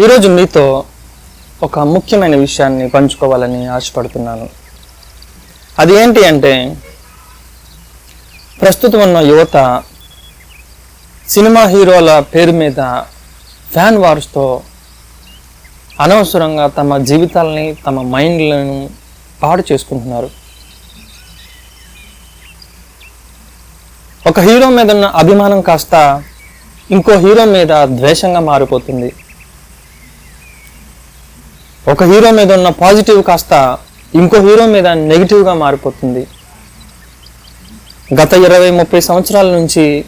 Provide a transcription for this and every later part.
ఈరోజు మీతో ఒక ముఖ్యమైన విషయాన్ని పంచుకోవాలని ఆశపడుతున్నాను. అది ఏంటి అంటే ప్రస్తుతం ఉన్న యువత సినిమా హీరోల పేరు మీద ఫ్యాన్ వార్స్తో అనవసరంగా తమ జీవితాలని తమ మైండ్లను పాడు చేసుకుంటున్నారు. ఒక హీరో మీద ఉన్న అభిమానం కాస్త ఇంకో హీరో మీద ద్వేషంగా మారిపోతుంది. ఒక హీరో మీద ఉన్న పాజిటివ్ కాస్త ఇంకో హీరో మీద నెగిటివ్గా మారిపోతుంది. గత ఇరవై ముప్పై సంవత్సరాల నుంచి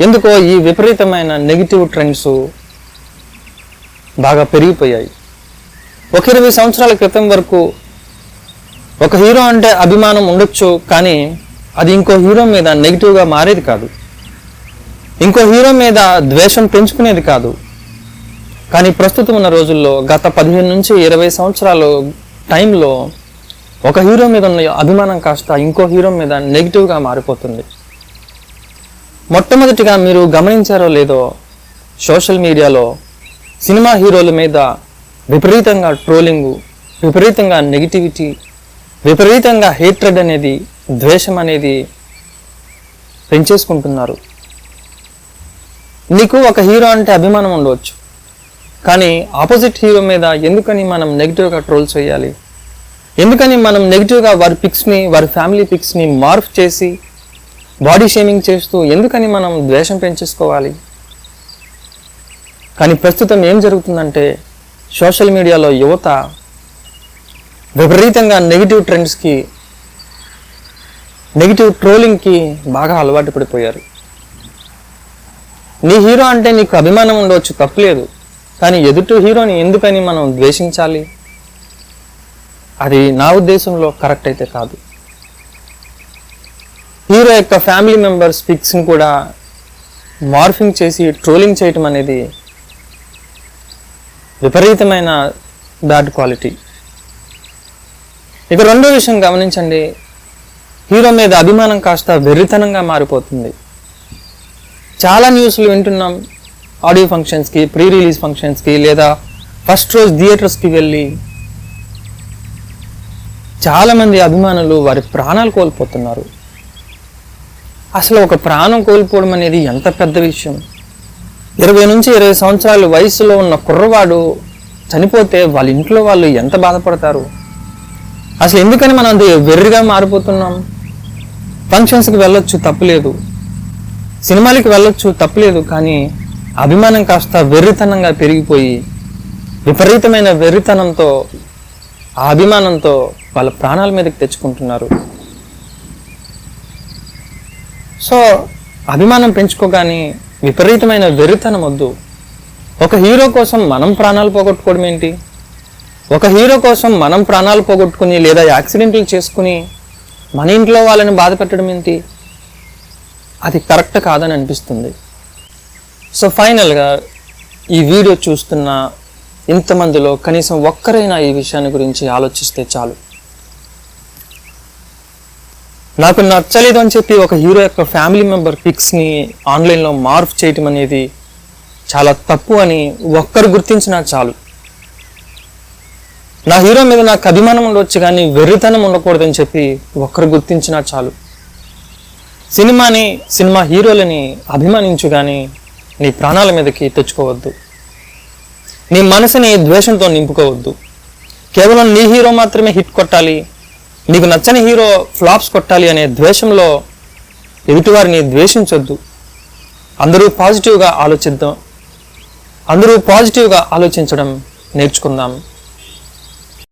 ఎందుకో ఈ విపరీతమైన నెగిటివ్ ట్రెండ్స్ బాగా పెరిగిపోయాయి. ఒక ఇరవై సంవత్సరాల క్రితం వరకు ఒక హీరో అంటే అభిమానం ఉండొచ్చు కానీ అది ఇంకో హీరో మీద నెగిటివ్గా మారేది కాదు. ఇంకో హీరో మీద ద్వేషం పెంచుకునేది కాదు. కానీ ప్రస్తుతం ఉన్న రోజుల్లో గత పదిహేను నుంచి ఇరవై సంవత్సరాలు టైంలో ఒక హీరో మీద ఉన్న అభిమానం కాస్త ఇంకో హీరో మీద నెగిటివ్గా మారిపోతుంది. మొట్టమొదటిగా మీరు గమనించారో లేదో సోషల్ మీడియాలో సినిమా హీరోల మీద విపరీతంగా ట్రోలింగు విపరీతంగా నెగిటివిటీ విపరీతంగా హేట్రెడ్ అనేది ద్వేషం అనేది పెంచేసుకుంటున్నారు. నీకు ఒక హీరో అంటే అభిమానం ఉండవచ్చు. కానీ ఆపోజిట్ హీరో మీద ఎందుకని మనం నెగిటివ్గా ట్రోల్ చేయాలి ఎందుకని మనం నెగిటివ్గా వారి పిక్స్ని వారి ఫ్యామిలీ పిక్స్ని మార్ఫ్ చేసి బాడీ షేమింగ్ చేస్తూ ఎందుకని మనం ద్వేషం పెంచేసుకోవాలి? కానీ ప్రస్తుతం ఏం జరుగుతుందంటే సోషల్ మీడియాలో యువత విపరీతంగా నెగిటివ్ ట్రెండ్స్కి నెగిటివ్ ట్రోలింగ్కి బాగా అలవాటు పడిపోయారు. నీ హీరో అంటే నీకు అభిమానం ఉండవచ్చు తప్పలేదు. కానీ ఎదుటి హీరోని ఎందుకని మనం ద్వేషించాలి? అది నా ఉద్దేశంలో కరెక్ట్ అయితే కాదు. హీరో యొక్క ఫ్యామిలీ మెంబర్స్ పిక్స్ని కూడా మార్ఫింగ్ చేసి ట్రోలింగ్ చేయటం అనేది విపరీతమైన బ్యాడ్ క్వాలిటీ. ఇక రెండో విషయం గమనించండి. హీరో మీద అభిమానం కాస్త వెర్రితనంగా మారిపోతుంది. చాలా న్యూస్లు వింటున్నాం. ఆడియో ఫంక్షన్స్కి ప్రీ రిలీజ్ ఫంక్షన్స్కి లేదా ఫస్ట్ రోజు థియేటర్స్కి వెళ్ళి చాలామంది అభిమానులు వారి ప్రాణాలు కోల్పోతున్నారు. అసలు ఒక ప్రాణం కోల్పోవడం అనేది ఎంత పెద్ద విషయం? ఇరవై నుంచి ఇరవై సంవత్సరాల వయసులో ఉన్న కుర్రవాడు చనిపోతే వాళ్ళ ఇంట్లో వాళ్ళు ఎంత బాధపడతారు? అసలు ఎందుకని మనం అది వెర్రిగా మారిపోతున్నాం? ఫంక్షన్స్కి వెళ్ళొచ్చు తప్పులేదు. సినిమాలకి వెళ్ళొచ్చు తప్పులేదు కానీ అభిమానం కాస్త వెర్రితనంగా పెరిగిపోయి విపరీతమైన వెర్రితనంతో ఆ అభిమానంతో వాళ్ళ ప్రాణాల మీదకి తెచ్చుకుంటున్నారు. సో అభిమానం పెంచుకోగానే విపరీతమైన వెర్రితనం వద్దు. ఒక హీరో కోసం మనం ప్రాణాలు పోగొట్టుకోవడం ఏంటి? ఒక హీరో కోసం మనం ప్రాణాలు పోగొట్టుకుని లేదా యాక్సిడెంట్లు చేసుకుని మన ఇంట్లో వాళ్ళని బాధ పెట్టడం ఏంటి? అది కరెక్ట్ కాదని అనిపిస్తుంది. సో ఫైనల్గా ఈ వీడియో చూస్తున్న ఇంతమందిలో కనీసం ఒక్కరైనా ఈ విషయాన్ని గురించి ఆలోచిస్తే చాలు. నాకు నచ్చలేదు అని చెప్పి ఒక హీరో యొక్క ఫ్యామిలీ మెంబర్ పిక్స్ని ఆన్లైన్లో మార్ఫ్ చేయటం అనేది చాలా తప్పు అని ఒక్కరు గుర్తించినా చాలు. నా హీరో మీద నాకు అభిమానం ఉండవచ్చు కానీ వెర్రితనం ఉండకూడదని చెప్పి ఒక్కరు గుర్తించినా చాలు. సినిమాని సినిమా హీరోలని అభిమానించు కానీ నీ ప్రాణాల మీదకి తెచ్చుకోవద్దు. నీ మనసుని ద్వేషంతో నింపుకోవద్దు. కేవలం నీ హీరో మాత్రమే హిట్ కొట్టాలి. నీకు నచ్చని హీరో ఫ్లాప్స్ కొట్టాలి అనే ద్వేషంలో ఎదుటివారిని ద్వేషించొద్దు. అందరూ పాజిటివ్గా ఆలోచిద్దాం. అందరూ పాజిటివ్గా ఆలోచించడం నేర్చుకుందాం.